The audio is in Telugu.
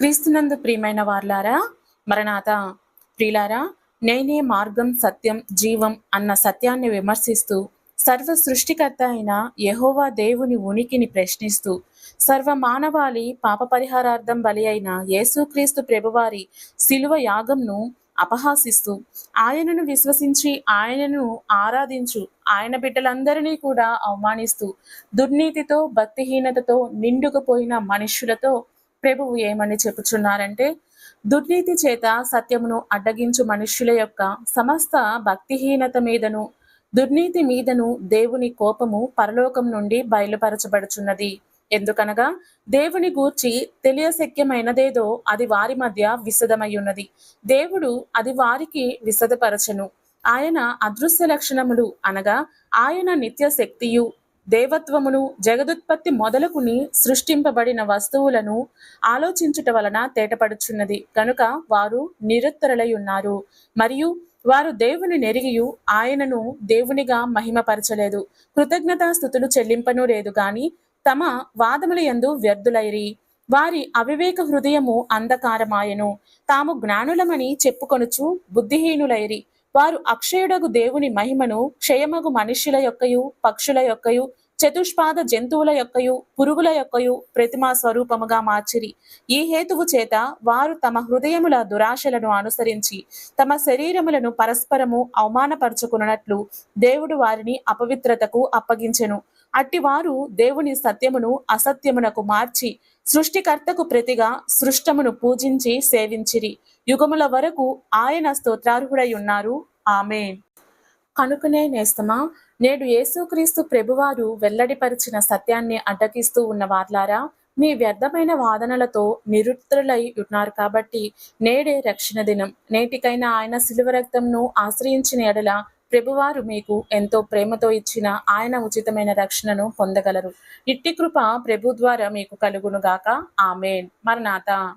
క్రీస్తునందు ప్రియమైన వార్లారా మరణాత ప్రియులారా నేనే మార్గం సత్యం జీవం అన్న సత్యాన్ని విమర్శిస్తూ సర్వ సృష్టికర్త అయిన యహోవా దేవుని ఉనికిని ప్రశ్నిస్తూ సర్వ మానవాళి పాప పరిహారార్థం బలి అయిన యేసుక్రీస్తు ప్రభువారి శిలువ యాగంను అపహాసిస్తూ ఆయనను విశ్వసించి ఆయనను ఆరాధించు ఆయన బిడ్డలందరినీ కూడా అవమానిస్తూ దుర్నీతితో భక్తిహీనతతో నిండుకుపోయిన మనుష్యులతో ప్రభువు ఏమని చెప్పుచున్నారంటే దుర్నీతి చేత సత్యమును అడ్డగించు మనుష్యుల యొక్క సమస్త భక్తిహీనత మీదను దుర్నీతి మీదను దేవుని కోపము పరలోకం నుండి బయలుపరచబడుచున్నది. ఎందుకనగా దేవుని గూర్చి తెలియశక్యమైనదేదో అది వారి మధ్య విశదమై ఉన్నది దేవుడు అది వారికి విశదపరచను. ఆయన అదృశ్య లక్షణములు అనగా ఆయన నిత్య శక్తియు దేవత్వమును జగదుత్పత్తి మొదలుకుని సృష్టింపబడిన వస్తువులను ఆలోచించుట వలన తేటపడుచున్నది. కనుక వారు నిరుత్తరులై ఉన్నారు మరియు వారు దేవుని నెరిగియు ఆయనను దేవునిగా మహిమపరచలేదు. కృతజ్ఞతాస్థుతులు చెల్లింపను లేదు గాని తమ వాదముల యందు వ్యర్థులైరి. వారి అవివేక హృదయము అంధకారమాయను. తాము జ్ఞానులమని చెప్పుకొనుచు బుద్ధిహీనులైరి. వారు అక్షయుడగు దేవుని మహిమను క్షయమగు మనుష్యుల యొక్కయు పక్షుల యొక్కయు చతుష్పాద జంతువుల యొక్కయు పురుగుల యొక్కయు ప్రతిమా స్వరూపముగా మార్చిరి. ఈ హేతువు చేత వారు తమ హృదయముల దురాశలను అనుసరించి తమ శరీరములను పరస్పరము అవమానపరుచుకున్నట్లు దేవుడు వారిని అపవిత్రతకు అప్పగించెను. అట్టివారు దేవుని సత్యమును అసత్యమునకు మార్చి సృష్టికర్తకు ప్రతిగా సృష్టమును పూజించి సేవించిరి. యుగముల వరకు ఆయన స్తోత్రార్హుడై ఉన్నారు. ఆమె కనుకనే నేస్తమా నేడు యేసుక్రీస్తు ప్రభువారు వెల్లడిపరిచిన సత్యాన్ని అడ్డకిస్తూ ఉన్న వార్లారా మీ వ్యర్థమైన వాదనలతో నిరుత్తరులై ఉన్నారు కాబట్టి నేడే రక్షణ దినం. నేటికైనా ఆయన శిలువ రక్తంను ఆశ్రయించిన ఎడల ప్రభువారు మీకు ఎంతో ప్రేమతో ఇచ్చిన ఆయన ఉచితమైన రక్షణను పొందగలరు. ఇట్టి కృప ప్రభు ద్వారా మీకు కలుగునుగాక ఆమెన్. మరణాత.